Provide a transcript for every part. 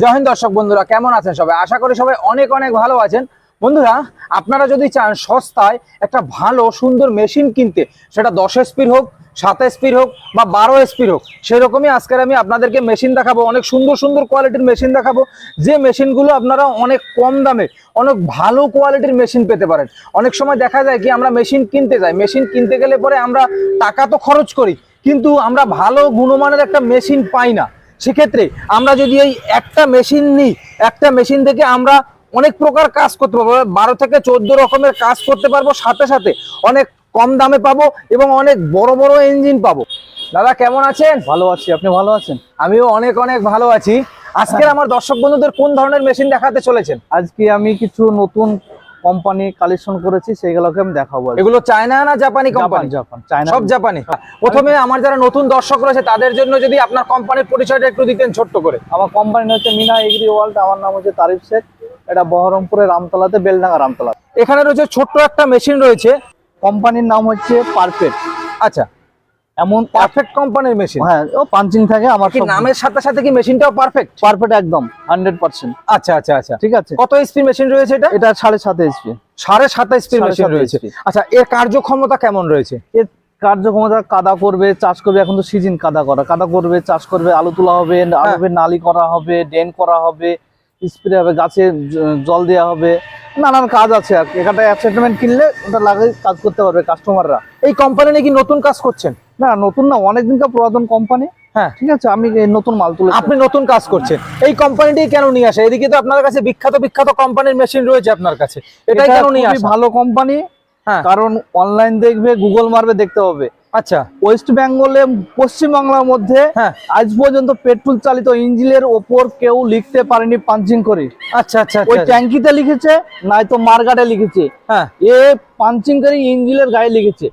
জয় দর্শক বন্ধুরা, কেমন আছেন সবাই? আশা করি সবাই অনেক অনেক ভালো আছেন। বন্ধুরা, আপনারা যদি চান সস্তায় একটা ভালো সুন্দর মেশিন কিনতে, সেটা দশ এসপির হোক, সাত এসপির হোক বা বারো এসপির হোক, সেরকমই আজকের আমি আপনাদেরকে মেশিন দেখাবো, অনেক সুন্দর সুন্দর কোয়ালিটির মেশিন দেখাবো। যে মেশিনগুলো আপনারা অনেক কম দামে, অনেক ভালো কোয়ালিটির মেশিন পেতে পারেন। অনেক সময় দেখা যায় কি, আমরা মেশিন কিনতে যাই, মেশিন কিনতে গেলে পরে আমরা টাকা তো খরচ করি, কিন্তু আমরা ভালো গুণমানের একটা মেশিন পাই না। সেক্ষেত্রে আমরা যদি এই একটা মেশিন নিই একটা মেশিন থেকে আমরা অনেক প্রকার কাজ করতে পারব। বারো থেকে চোদ্দ রকমের কাজ করতে পারব সাথে সাথে অনেক কম দামে পাবো এবং অনেক বড় বড় ইঞ্জিন পাবো। দাদা কেমন আছেন? ভালো আছি আপনি ভালো আছেন? আমিও অনেক অনেক ভালো আছি। আজকের আমার দর্শক বন্ধুদের কোন ধরনের মেশিন দেখাতে চলেছেন? আজকে আমি কিছু নতুন কোম্পানি কালেকশন করেছি সেগুলোকে আমি দেখাবো। এগুলো চায়না না জাপানি কোম্পানি জাপান চায়না সব জাপানি। প্রথমে আমার যারা নতুন দর্শক রয়েছে তাদের জন্য যদি আপনার কোম্পানির পরিচয়টা একটু দিতেন ছোট্ট করে। আমার কোম্পানি হচ্ছে মিনা এগ্রি ওয়ার্ল্ড আমার নাম হচ্ছে তারিফ শেখ। এটা বহরমপুরের রামতলাতে বেলডাঙ্গা রামতলা এখানে রয়েছে ছোট্ট একটা মেশিন রয়েছে। কোম্পানির নাম হচ্ছে পারফেক্ট। আচ্ছা এমন পারফেক্ট কোম্পানির মেশিন হ্যাঁ ও পাঞ্চিং থাকে আমার কি নামের সাথে সাথে কি মেশিনটাও পারফেক্ট পারফেক্ট একদম হান্ড্রেড পার্সেন্ট আচ্ছা আচ্ছা আচ্ছা। ঠিক আছে। কত এসপি মেশিন রয়েছে এটা? এটা সাড়ে সাত এইচপি সাড়ে সাতাইশ স্পিড মেশিন রয়েছে। আচ্ছা এর কার্যক্ষমতা কেমন রয়েছে? এর কার্যক্ষমতা কাদা করবে চাষ করবে এখন তো সিজন কাদা করা। কাদা করবে চাষ করবে আলু তোলা হবে আলু নালি করা হবে ড্রেন করা হবে স্প্রে হবে গাছে জল দেওয়া হবে। নানান কাজ আছে। আর। এখানটা অ্যাসেটমেন্ট কিনলে ওটা লাগে কাজ করতে পারবে কাস্টমাররা এই কোম্পানি নাকি নতুন কাজ করছেন? না নতুন না অনেক দিনকার পুরাতন কোম্পানি হ্যাঁ। ঠিক আছে আমি নতুন মাল তুলে আপনি নতুন কাজ করছেন। এই কোম্পানিটি কেন নিয়ে আসে? এদিকে তো আপনার কাছে বিখ্যাত বিখ্যাত কোম্পানির মেশিন রয়েছে আপনার কাছে। এটাই কেন নিয়ে আসে? ভালো কোম্পানি হ্যাঁ। কারণ অনলাইন দেখবে গুগল মারবে দেখতে হবে আচ্ছা। ওয়েস্ট বেঙ্গলে পশ্চিমবাংলার মধ্যে হ্যাঁ। আজ পর্যন্ত পেট্রোল চালিত ইঞ্জিনের ওপর কেউ লিখতে পারেনি পাঞ্চিং করে। আচ্ছা আচ্ছা ওই আচ্ছা ট্যাঙ্কিতে লিখেছে নাই তো মার্গাটে লিখেছে। হ্যাঁ। এ পাঞ্চিং করে ইঞ্জিনের গায়ে লিখেছে।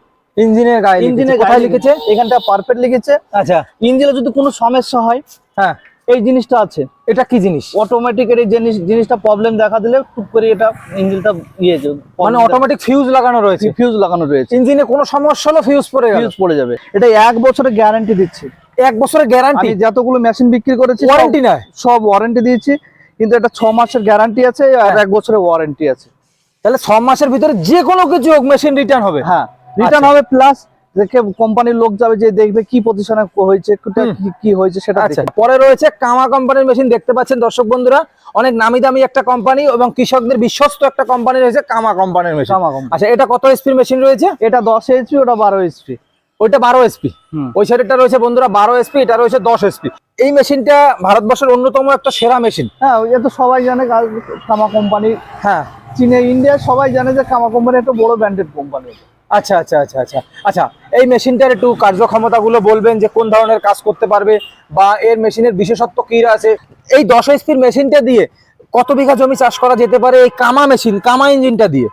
ইঞ্জিনের গায়ে ইঞ্জিনের কোথায় গায়ে লিখেছে এখানটা পারফেক্ট লিখেছে। আচ্ছা। ইঞ্জিনে যদি কোনো সমস্যা হয় হ্যাঁ। এই জিনিসটা আছে। এটা কি জিনিস? অটোমেটিক এই জিনিস জিনিসটা প্রবলেম দেখা দিলে টুক করে এটা ইঞ্জিনটা ইয়ে মানে অটোমেটিক ফিউজ লাগানো রয়েছে। ফিউজ লাগানো রয়েছে। ইঞ্জিনে কোনো সমস্যা হলো ফিউজ পড়ে ফিউজ পড়ে যাবে। এটা এক বছরের গ্যারান্টি দিচ্ছে। এক বছরের গ্যারান্টি যতগুলো মেশিন বিক্রি করেছি ওয়ারেন্টি নয়? সব ওয়ারেন্টি দিয়েছি। কিন্তু এটা ছ মাসের গ্যারান্টি আছে আর হ্যাঁ। এক বছরের ওয়ারেন্টি আছে। তাহলে ছ মাসের ভিতরে যে কোনো কিছু হোক মেশিন রিটার্ন হবে। হ্যাঁ। রিটার্ন আচ্ছা। হবে প্লাস দেখে কোম্পানির লোক যাবে যে দেখবে কি প্রতিষ্ঠানে হয়েছে কি- কি হয়েছে সেটা আচ্ছা পরে রয়েছে কামা কোম্পানির মেশিন দেখতে পাচ্ছেন দর্শক বন্ধুরা অনেক নামি দামি একটা কোম্পানি এবং কৃষকদের বিশ্বস্ত একটা কোম্পানি রয়েছে কামা কোম্পানির মেশিন। আচ্ছা এটা কত এসপির মেশিন রয়েছে? এটা দশ এইচপি ওটা বারো এইচপি ওইটা বারো এসপি। ওই সাইডটা রয়েছে বন্ধুরা বারো এসপি এটা রয়েছে দশ এসপি এই মেশিনটা ভারতবর্ষের অন্যতম একটা সেরা মেশিন হ্যাঁ ওই তো সবাই জানে কামা কোম্পানি হ্যাঁ। চীনে ইন্ডিয়া সবাই জানে যে কামা কোম্পানি একটা বড় ব্র্যান্ডেড কোম্পানি আচ্ছা আচ্ছা আচ্ছা আচ্ছা। আচ্ছা এই মেশিনটার একটু কার্যক্ষমতাগুলো বলবেন যে কোন ধরনের কাজ করতে পারবে বা এর মেশিনের বিশেষত্ব কি আছে? এই দশ এসপির মেশিনটা দিয়ে কত বিঘা জমি চাষ করা যেতে পারে? এই কামা মেশিন কামা ইঞ্জিনটা দিয়ে।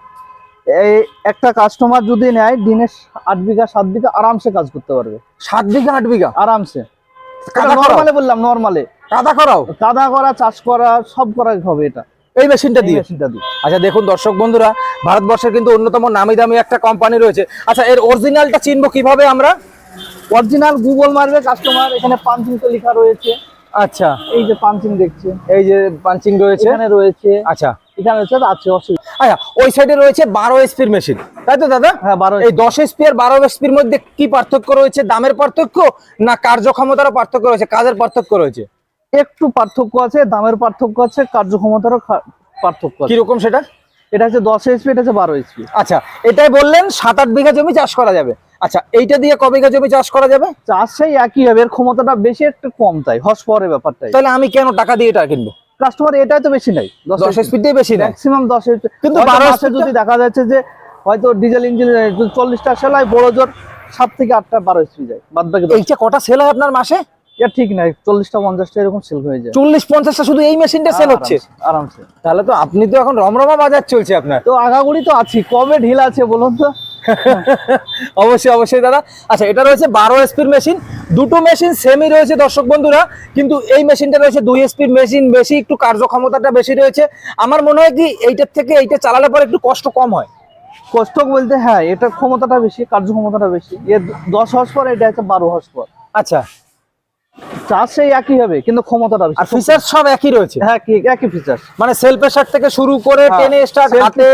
এই একটা কাস্টমার যদি নেয় দিনে আট বিঘা সাত বিঘা আরামসে কাজ করতে পারবে। সাত বিঘা আট বিঘা? আরামসে? নর্মালে বললাম নর্মালে কাদা করাও কাদা করা চাষ করা সব করা হবে এটা। এই মেশিনটা দিয়ে। মেশিনটা দিয়ে। আচ্ছা দেখুন দর্শক বন্ধুরা ভারতবর্ষের কিন্তু অন্যতম নামি দামি একটা কোম্পানি রয়েছে। আচ্ছা এর অরিজিনালটা চিনবো কীভাবে আমরা? অরিজিনাল গুগল মারবে কাস্টমার এখানে পাঞ্চিং তো লেখা রয়েছে। আচ্ছা। এই যে পাঞ্চিং দেখছে। এই যে পাঞ্চিং রয়েছে। এখানে রয়েছে। আচ্ছা। এখানে রয়েছে আছে অসুবিধা। আচ্ছা ওই সাইডে রয়েছে বারো এসপির মেশিন তাই তো দাদা? হ্যাঁ বারো এই দশ এসপি আর বারো এসপির মধ্যে কি পার্থক্য রয়েছে? দামের পার্থক্য না কার্যক্ষমতারও পার্থক্য রয়েছে? কাজের পার্থক্য রয়েছে? একটু পার্থক্য আছে দামের পার্থক্য আছে কার্যক্ষমতারও পার্থক্য আছে। কীরকম সেটা? এটা হচ্ছে দশ এইচপি এটা হচ্ছে বারো এইচপি আচ্ছা এটাই বললেন সাত আট বিঘা জমি চাষ করা যাবে। আচ্ছা এইটা দিয়ে ক বিঘা জমি চাষ করা যাবে? চাষ সেই একই হবে এর ক্ষমতাটা বেশি একটু কম তাই হস পরে ব্যাপারটাই। তাহলে আমি কেন টাকা দিয়ে এটা কিনবো? কাস্টমার এটাই তো বেশি নাই দশ এসপিটাই বেশি না ম্যাক্সিমাম দশ এইচপি কিন্তু কিন্তু 12 বারো যদি দেখা যাচ্ছে যে হয়তো ডিজেল ইঞ্জিন চল্লিশটা সেলাই বড় জোর সাত থেকে আটটা বারো এইচপি যায় বাদ বাকি। এইটা কটা সেল হয় আপনার মাসে? এটা ঠিক নাই চল্লিশটা পঞ্চাশটা এরকম সেল হয়ে যায়। চল্লিশ পঞ্চাশটা শুধু এই মেশিনটা সেল হচ্ছে? আরামসে, তাহলে তো আপনি তো এখন রমরমা বাজার চলছে আপনার। তো আগাগুড়ি তো আছি কবে ঢিল আছে বলুন তো। অবশ্যই অবশ্যই দাদা। আচ্ছা এটা রয়েছে বারো এসপির মেশিন দুটো মেশিন সেমই রয়েছে দর্শক বন্ধুরা। কিন্তু এই মেশিনটা রয়েছে দুই এসপির মেশিন বেশি একটু কার্যক্ষমতাটা বেশি রয়েছে। আমার মনে হয় কি এইটার থেকে এইটা চালালে পরে একটু কষ্ট কম হয়। কষ্ট বলতে হ্যাঁ এটার ক্ষমতাটা বেশি কার্যক্ষমতাটা বেশি। এর দশ হর্স পর এটা হচ্ছে বারো হর্স পর আচ্ছা। চার্জ সেই একই হবে কিন্তু ক্ষমতাটা আর ফিচার সব একই রয়েছে। হ্যাঁ কি একই ফিচার মানে সেলফের শার্ট থেকে শুরু করে হ্যাঁ, টেনে স্টার্ট হাতে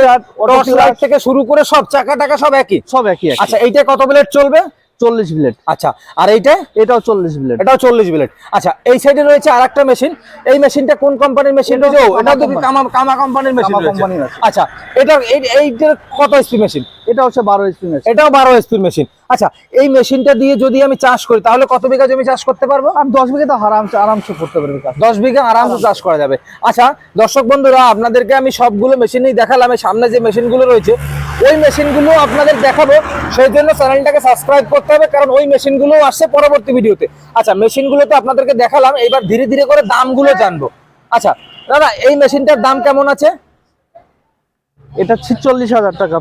টর্চ লাইট থেকে শুরু করে সব চাকা টাকা সব একই? সব একই আচ্ছা এইটা কত ব্লেড চলবে? চল্লিশ ব্লেড আচ্ছা আর এইটা এটাও চল্লিশ ব্লেড এটাও চল্লিশ ব্লেড আচ্ছা এই সাইডে রয়েছে আর একটা মেশিন এই মেশিনটা কোন কোম্পানির মেশিন এটা কামা কামা কোম্পানির মেশিন। আচ্ছা এটা এই- এইটার কত এসপি মেশিন এটা হচ্ছে বারো এইচপি মেশিন এটাও বারো এসপির মেশিন আচ্ছা এই মেশিনটা দিয়ে যদি আমি চাষ করি তাহলে কত বিঘা জমি চাষ করতে পারব? আর দশ বিঘে তো আরামসে আরামসে করতে পারবে দশ বিঘা আরামসে চাষ করা যাবে। আচ্ছা দর্শক বন্ধুরা আপনাদেরকে আমি সবগুলো মেশিনই দেখালাম। সামনে যে মেশিনগুলো রয়েছে ওই মেশিনগুলো আপনাদের দেখাবো। সেই জন্য চ্যানেলটাকে সাবস্ক্রাইব করতে হবে কারণ ওই মেশিনগুলো আসছে পরবর্তী ভিডিওতে। আচ্ছা মেশিনগুলো তো আপনাদেরকে দেখালাম এবার ধীরে ধীরে করে দামগুলো জানব। আচ্ছা দাদা এই মেশিনটার দাম কেমন আছে? এটা ছিচল্লিশ হাজার টাকা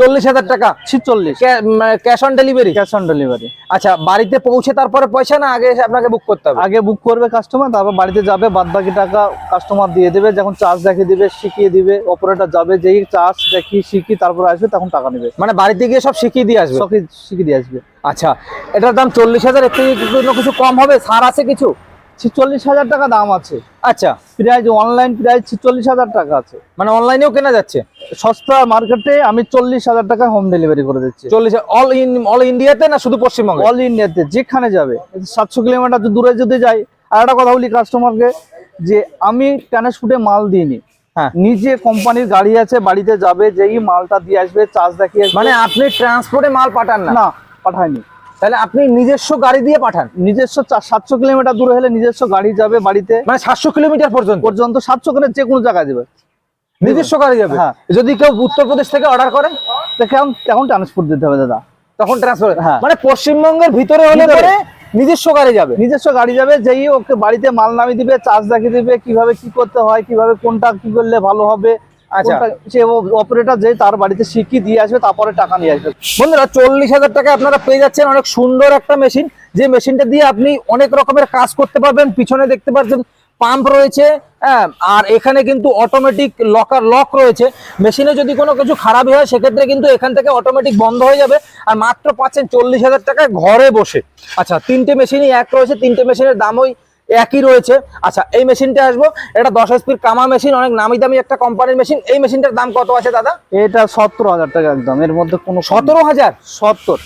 চল্লিশ হাজার টাকা? ছিচল্লিশ। Cash on delivery cash on delivery আচ্ছা বাড়িতে পৌঁছে তারপরে পয়সা না আগে আপনাকে বুক করতে হবে? আগে বুক করবে কাস্টমার তারপর বাড়িতে যাবে বাদ বাকি টাকা কাস্টমার দিয়ে দেবে যখন চার্জ দেখিয়ে দিবে শিখিয়ে দিবে অপারেটর যাবে যেই চার্জ দেখি শিখি তারপর আসবে তখন টাকা নেবে। মানে বাড়িতে গিয়ে সব শিখিয়ে দিয়ে আসবে? শিখিয়ে দিয়ে আসবে। আচ্ছা এটার দাম চল্লিশ হাজার এর থেকে কিছু কম হবে? ছাড় আছে কিছু? ছিচল্লিশ হাজার টাকা দাম আছে। আচ্ছা। প্রাইস অনলাইন প্রাইস ছিচল্লিশ হাজার টাকা আছে। মানে অনলাইনেও কেনা যাচ্ছে? সস্তা মার্কেটে আমি চল্লিশ হাজার টাকা হোম ডেলিভারি করে দিচ্ছি। চল্লিশ অল ইন অল ইন্ডিয়াতে না শুধু পশ্চিমবঙ্গে? অল ইন্ডিয়াতে যেখানে যাবে। সাতশো কিলোমিটার দূরে যদি যাই আর একটা কথা বলি কাস্টমারকে যে আমি ট্রান্সপোর্টে মাল দিইনি। হ্যাঁ। নিজে কোম্পানির গাড়ি আছে বাড়িতে যাবে যেই মালটা দিয়ে আসবে চার্জ দেখিয়ে আসবে। মানে আপনি ট্রান্সপোর্টে মাল পাঠান না? পাঠায়নি তাহলে আপনি নিজস্ব গাড়ি দিয়ে পাঠান? নিজস্ব সাতশো কিলোমিটার দূরে হলে নিজস্ব গাড়ি যাবে বাড়িতে। মানে সাতশো কিলোমিটার পর্যন্ত? পর্যন্ত সাতশো করে যে কোনো জায়গায় দেবে নিজস্ব গাড়ি যাবে হ্যাঁ। যদি কেউ উত্তরপ্রদেশ থেকে অর্ডার করে তো কেমন কেমন ট্রান্সপোর্ট দিতে হবে দাদা তখন ট্রান্সফার হ্যাঁ। মানে পশ্চিমবঙ্গের ভিতরে হলে পরে নিজস্ব গাড়ি যাবে নিজস্ব গাড়ি যাবে যেই ওকে বাড়িতে মাল নামিয়ে দিবে চার্জ দেখিয়ে দিবে কীভাবে কি করতে হয় কীভাবে কোনটা কি করলে ভালো হবে আচ্ছা। সে অপারেটর যে তার বাড়িতে শিখিয়ে দিয়ে আসবে তারপরে টাকা নিয়ে আসবে বন্ধুরা চল্লিশ হাজার টাকা আপনারা পেয়ে যাচ্ছেন অনেক সুন্দর একটা মেশিন যে মেশিনটা দিয়ে আপনি অনেক রকমের কাজ করতে পারবেন পিছনে দেখতে পাচ্ছেন পাম্প রয়েছে হ্যাঁ আর এখানে কিন্তু অটোমেটিক লকার লক রয়েছে। মেশিনে যদি কোনো কিছু খারাপই হয় সেক্ষেত্রে কিন্তু এখান থেকে অটোমেটিক বন্ধ হয়ে যাবে। আর মাত্র পাচ্ছেন চল্লিশ হাজার টাকায় ঘরে বসে। আচ্ছা তিনটে মেশিনই এক রয়েছে তিনটে মেশিনের দামই একই রয়েছে। আচ্ছা এই মেশিনটা আসব। এটা দশ এসপির কামা মেশিন অনেক নামি দামি একটা কোম্পানির মেশিন। এই মেশিনটার দাম কত আছে দাদা? এটা সত্তর হাজার টাকা একদম। এর মধ্যে কোনো সতেরো হাজার? সত্তর।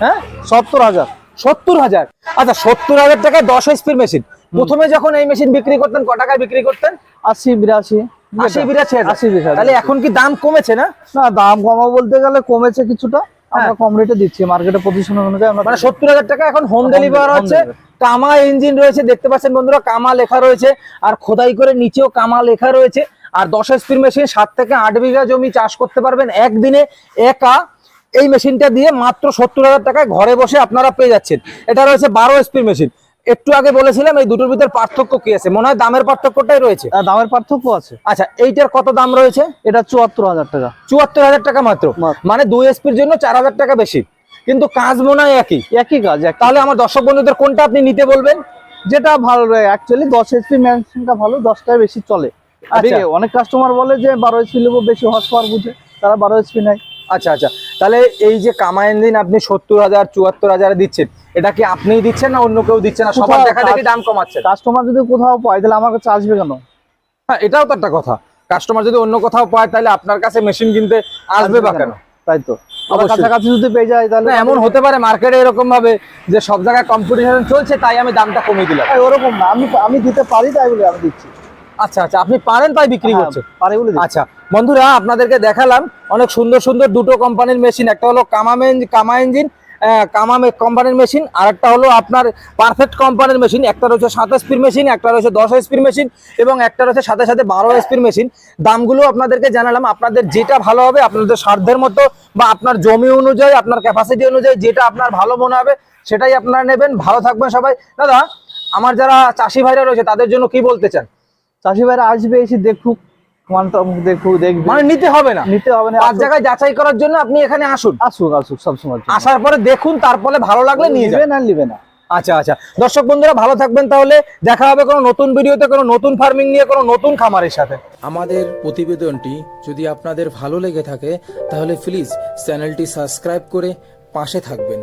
হ্যাঁ? সত্তর হাজার। সত্তর হাজার? আচ্ছা সত্তর হাজার টাকায় দশ এইচপির মেশিন। প্রথমে যখন এই মেশিন বিক্রি করতেন ক টাকায় বিক্রি করতেন? আশি বিরাশি। আশি বিরাশি। আশি বিরাশি তাহলে এখন কি দাম কমেছে না? না দাম কমা বলতে গেলে কমেছে কিছুটা। আমরা হ্যাঁ। কম রেটে দিচ্ছি। মার্কেটে পজিশন অনুযায়ী আমরা মানে সত্তর হাজার টাকা এখন হোম ডেলিভারি হচ্ছে। কামা ইঞ্জিন রয়েছে দেখতে পাচ্ছেন বন্ধুরা কামা লেখা রয়েছে। আর খোদাই করে নিচেও কামা লেখা রয়েছে। আর দশ এসপির মেশিন সাত থেকে আট বিঘা জমি চাষ করতে পারবেন একদিনে একা। এই মেশিনটা দিয়ে মাত্র সত্তর হাজার টাকায় ঘরে বসে আপনারা পেয়ে যাচ্ছেন। এটা রয়েছে বারো এসপির মেশিন একটু আগে বলেছিলাম এই দুটোর ভিতর পার্থক্য কি আছে? মনে হয় দামের পার্থক্যটাই রয়েছে। আর দামের পার্থক্য আছে। আচ্ছা এইটার কত দাম রয়েছে? এটা চুয়াত্তর হাজার টাকা। চুয়াত্তর হাজার টাকা মাত্র। মানে দুই এসপির জন্য চার হাজার টাকা বেশি। কিন্তু কাজ মনে হয় একই। একই কাজ তাহলে আমার দর্শক বন্ধুদের কোনটা আপনি নিতে বলবেন? যেটা ভালো অ্যাকচুয়ালি দশ এইচপি মেশিনটা ভালো দশটায় বেশি চলে। আচ্ছা। অনেক কাস্টমার বলে যে বারো এসপি নেব বেশি হর্স পাওয়ার বুঝে তারা বারো এসপি নেয়। আচ্ছা আচ্ছা। তাহলে এই যে কামা দিন আপনি সত্তর হাজার চুয়াত্তর হাজারে দিচ্ছেন এটা কি আপনিই দিচ্ছেন না অন্য কেউ দিচ্ছেন না? সবার দেখা দেখি দাম কমাচ্ছেন কাস্টমার যদি কোথাও পায় তাহলে আমার কাছে আসবে কেন? হ্যাঁ এটাও তো একটা কথা। কাস্টমার যদি অন্য কোথাও পায় তাহলে আপনার কাছে মেশিন কিনতে আসবে বা কেন? তাই তো। কাছাকাছি যদি পেয়ে যায় তাহলে এমন হতে পারে মার্কেটে এরকম ভাবে যে সব জায়গায় কম্পিটিশন চলছে তাই আমি দামটা কমিয়ে দিলাম। ওরকম না আমি আমি দিতে পারি তাই বলে আমি দিচ্ছি। আচ্ছা আচ্ছা আপনি পারেন তাই বিক্রি হ্যাঁ, করছেন পারি বলে আচ্ছা বন্ধুরা আপনাদেরকে দেখালাম অনেক সুন্দর সুন্দর দুটো কোম্পানির মেশিন একটা হলো কামা মেন- কামা ইঞ্জিন কামা কোম্পানির মেশিন আর একটা হলো আপনার পারফেক্ট কোম্পানির মেশিন একটা রয়েছে সাত এসপির মেশিন একটা রয়েছে দশ এসপির মেশিন এবং একটা রয়েছে সাথে সাথে বারো এসপির মেশিন দামগুলো আপনাদেরকে জানালাম, আপনাদের যেটা ভালো হবে, আপনাদের সাধ্যের মতো বা আপনার জমি অনুযায়ী, আপনার ক্যাপাসিটি অনুযায়ী যেটা আপনার ভালো মনে হবে, সেটাই আপনারা নেবেন। ভালো থাকবেন সবাই। দাদা, আমার যারা চাষি ভাইরা রয়েছে, তাদের জন্য কি বলতে চান? চাষি ভাইরা আসবে, এসে দেখুক। মানে নিতে হবে না। নিতে হবে না। পাঁচ জায়গায় যাচাই করার জন্য আপনি এখানে আসুন। আসুক আসুক সবসময় আসার পরে দেখুন তারপরে ভালো লাগলে নিয়ে যাবেন না নিবে না। আচ্ছা আচ্ছা। দর্শক বন্ধুরা ভালো থাকবেন তাহলে। দেখা হবে কোনো নতুন ভিডিওতে কোনো নতুন ফার্মিং নিয়ে কোনো নতুন খামারের সাথে। আমাদের প্রতিবেদনটি যদি আপনাদের ভালো লেগে থাকে তাহলে প্লিজ চ্যানেলটি সাবস্ক্রাইব করে পাশে থাকবেন।